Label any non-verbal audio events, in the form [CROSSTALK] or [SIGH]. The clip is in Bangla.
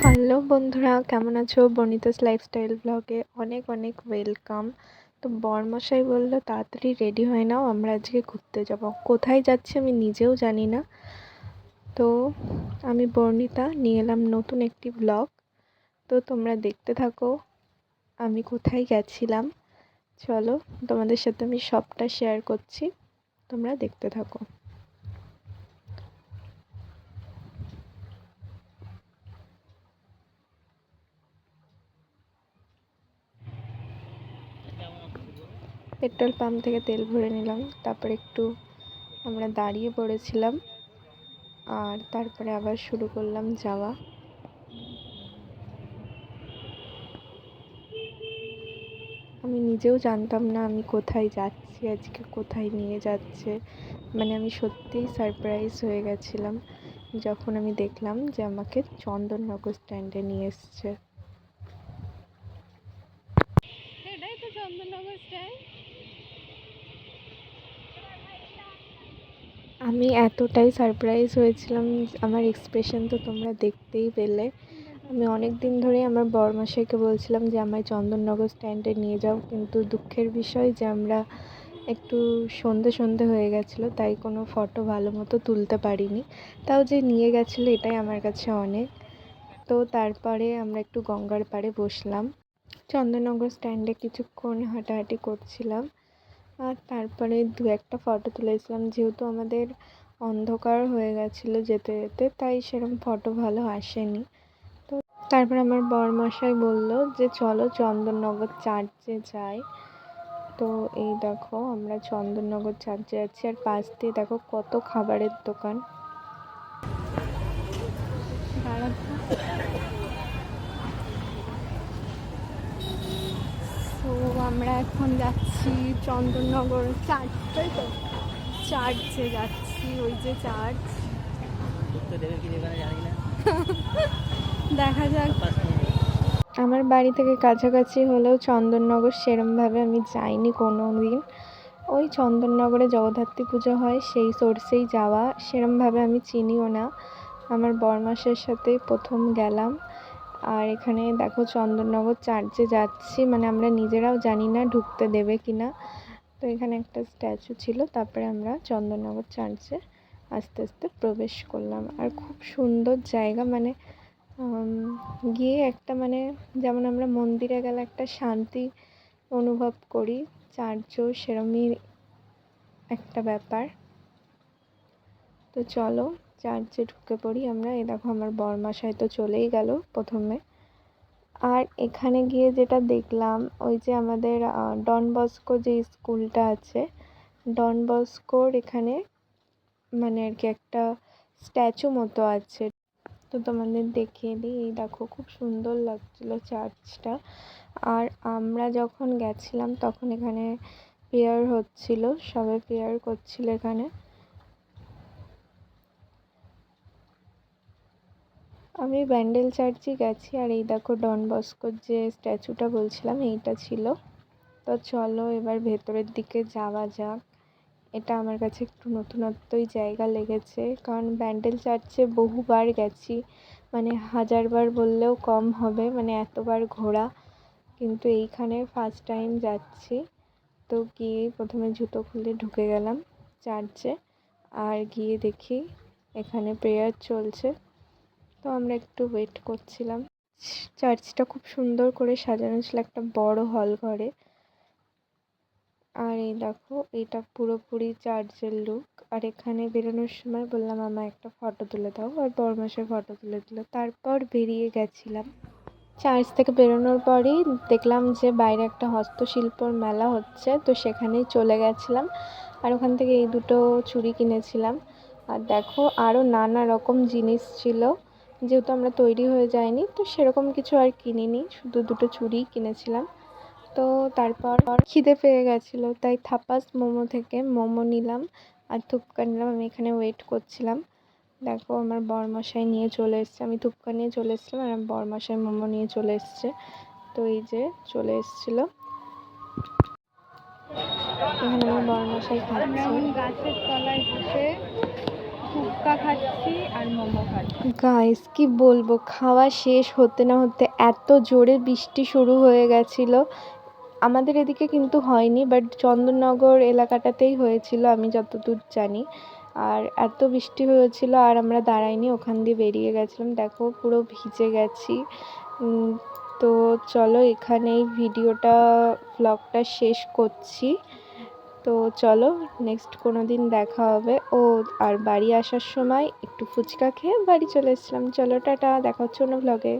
হ্যালো বন্ধুরা, কেমন আছো? বনিতাস লাইফস্টাইল ব্লগে অনেক অনেক ওয়েলকাম তো বরমশাই বলল, তাড়াতাড়ি রেডি হয়ে নাও, আমরা আজকে ঘুরতে যাব। কোথায় যাচ্ছি আমি নিজেও জানি না। তো আমি বর্ণিতা, নিয়ে এলাম নতুন একটি ব্লগ তো তোমরা দেখতে থাকো, আমি কোথায় গেছিলাম। চলো তোমাদের সাথে আমি সবটা শেয়ার করছি, তোমরা দেখতে থাকো। পেট্রোল পাম্প থেকে তেল ভরে নিলাম। তারপরে একটু আমরা দাঁড়িয়ে পড়েছিলাম আর তারপরে আবার শুরু করলাম যাওয়া। আমি নিজেও জানতাম না আমি কোথায় যাচ্ছি, আজকে কোথায় নিয়ে যাচ্ছে। মানে আমি সত্যিই সারপ্রাইজ হয়ে গেছিলাম যখন আমি দেখলাম যে আমাকে চন্দননগর স্ট্যান্ডে নিয়ে এসছে। এটাই তো চন্দননগর স্ট্যান্ড আমি এতটাই সারপ্রাইজ হয়েছিলাম আমার এক্সপ্রেশন তো তোমরা দেখতেই পেলে। আমি অনেক দিন ধরেই আমার বরমশাইকে বলছিলাম যে, আমায় চন্দননগর স্ট্যান্ডে নিয়ে যাও। কিন্তু দুঃখের বিষয় যে, আমরা একটু সন্ধে সন্ধে হয়ে গেছিল, তাই কোনো ফটো ভালো মতো তুলতে পারিনি। তাও যে নিয়ে গেছিল, এটাই আমার কাছে অনেক। তো তারপরে আমরা একটু গঙ্গার পাড়ে বসলাম। চন্দননগর স্ট্যান্ডে কিছুক্ষণ হাঁটাহাঁটি করছিলাম। আর তারপরে দু একটা ফটো তুলেছিলাম যেহেতু আমাদের অন্ধকার হয়ে গেছিল যেতে যেতে, তাই সেরকম ফটো ভালো আসেনি। তো তারপর আমার বরমশাই বলল যে, চলো চন্দননগর চার্চে যাই। তো এই দেখো, আমরা চন্দননগর চার্চে যাচ্ছি। আর পাশ দিয়ে দেখো কত খাবারের দোকান। আমরা এখন যাচ্ছি চন্দননগর চার্চ তাই তো? চার্চে যাচ্ছি, ওই যে চার্চ [LAUGHS] দেখা যাক। আমার বাড়ি থেকে কাছাকাছি হলেও চন্দননগর সেরমভাবে আমি যাইনি কোনো দিন ওই চন্দননগরে জগদ্ধাত্রী পুজো হয়, সেই সোর্সেই যাওয়া, সেরমভাবে আমি চিনিও না। আমার বরমাসের সাথে প্রথম গেলাম। আর এখানে দেখো চন্দননগর চার্চে যাচ্ছি মানে আমরা নিজেরাও জানি না ঢুকতে দেবে কি না তো এখানে একটা স্ট্যাচু ছিল, তারপরে আমরা চন্দননগর চার্চে আস্তে আস্তে প্রবেশ করলাম। আর খুব সুন্দর জায়গা মানে গিয়ে একটা মানে যেমন আমরা মন্দিরে গেলে একটা শান্তি অনুভব করি, চার্চও সেরমই একটা ব্যাপার। তো চলো চার্চে ঢুকে পড়ি আমরা। এই দেখো আমার বরমাসায় তো চলেই গেল প্রথমে। আর এখানে গিয়ে যেটা দেখলাম, ওই যে আমাদের ডন বস্কো যে স্কুলটা আছে, ডন বস্কোর এখানে মানে আর কি একটা স্ট্যাচু মতো আছে। তো তোমাদের দেখিয়ে দিই, এই দেখো খুব সুন্দর লাগছিল চার্চটা। আর আমরা যখন গেছিলাম তখন এখানে প্রেয়ার হচ্ছিল, সবাই প্রেয়ার করছিল এখানে। আমি ব্যান্ডেল চার্চে গেছি আর এই দেখো ডন বস্কোর যে স্ট্যাচুটা বলছিলাম, এইটা ছিল। তো চলো এবার ভেতরের দিকে যাওয়া যাক। এটা আমার কাছে একটু নতুনত্বই জায়গা লেগেছে, কারণ ব্যান্ডেল চার্চে বহুবার গেছি। মানে হাজারবার বললেও কম হবে মানে এতবার ঘোরা। কিন্তু এইখানে ফার্স্ট টাইম যাচ্ছি। তো গিয়ে প্রথমে জুতো খুলে ঢুকে গেলাম চার্চে। আর গিয়ে দেখি এখানে প্রেয়ার চলছে। তো আমরা একটু ওয়েট করছিলাম। চার্চটা খুব সুন্দর করে সাজানো ছিল একটা বড় হল ঘরে। আর এই দেখো, এটা পুরোপুরি চার্চের লুক আর এখানে বেরোনোর সময় বললাম আমার একটা ফটো তুলে দাও। আর বরমাসের ফটো তুলে দিল। তারপর বেরিয়ে গেছিলাম। চার্চ থেকে বেরোনোর পরেই দেখলাম যে বাইরে একটা হস্তশিল্পর মেলা হচ্ছে, তো সেখানেই চলে গেছিলাম। আর ওখান থেকে এই দুটো চুড়ি কিনেছিলাম। আর দেখো আরও নানা রকম জিনিস ছিল। যেহেতু আমরা তৈরি হয়ে যাইনি, তো সেরকম কিছু আর কিনিনি। শুধু দুটো চুড়িই কিনেছিলাম। তো তারপর খিদে পেয়ে গেছিল, তাই থাপাস মোমো থেকে মোমো নিলাম আর থুপকা নিলাম। আমি এখানে ওয়েট করছিলাম। দেখো আমার বরমশাই নিয়ে চলে এসছে। আমি থুপকা নিয়ে চলে এসেছিলাম আর আমার বরমশাই মোমো নিয়ে চলে এসছে। তো এই যে চলে এসেছিল। এখানে আমার বরমশাই খাচ্ছে। গাছের তলায় বসে ফুচকা খাচ্ছি আর মোমো গাইস কি বলব? খাওয়া শেষ হতে না হতে এত জোরে বৃষ্টি শুরু হয়ে গেছিল। আমাদের এদিকে কিন্তু হয়নি বাট চন্দননগর এলাকাটাতেই হয়েছিল, আমি যতদূর জানি। আর এত বৃষ্টি হয়েছিল আর আমরা দাঁড়াইনি, ওখান দিয়ে বেরিয়ে গেছিলাম। দেখো, পুরো ভিজে গেছি। তো চলো এখানেই ভিডিওটা ব্লগটা শেষ করছি। তো চলো নেক্সট কোনো দিন দেখা হবে। ও আর বাড়ি আসার সময় একটু ফুচকা খেয়ে বাড়ি চলে এসছিলাম। চলো, টাটা, দেখা হচ্ছে অন্য ব্লগে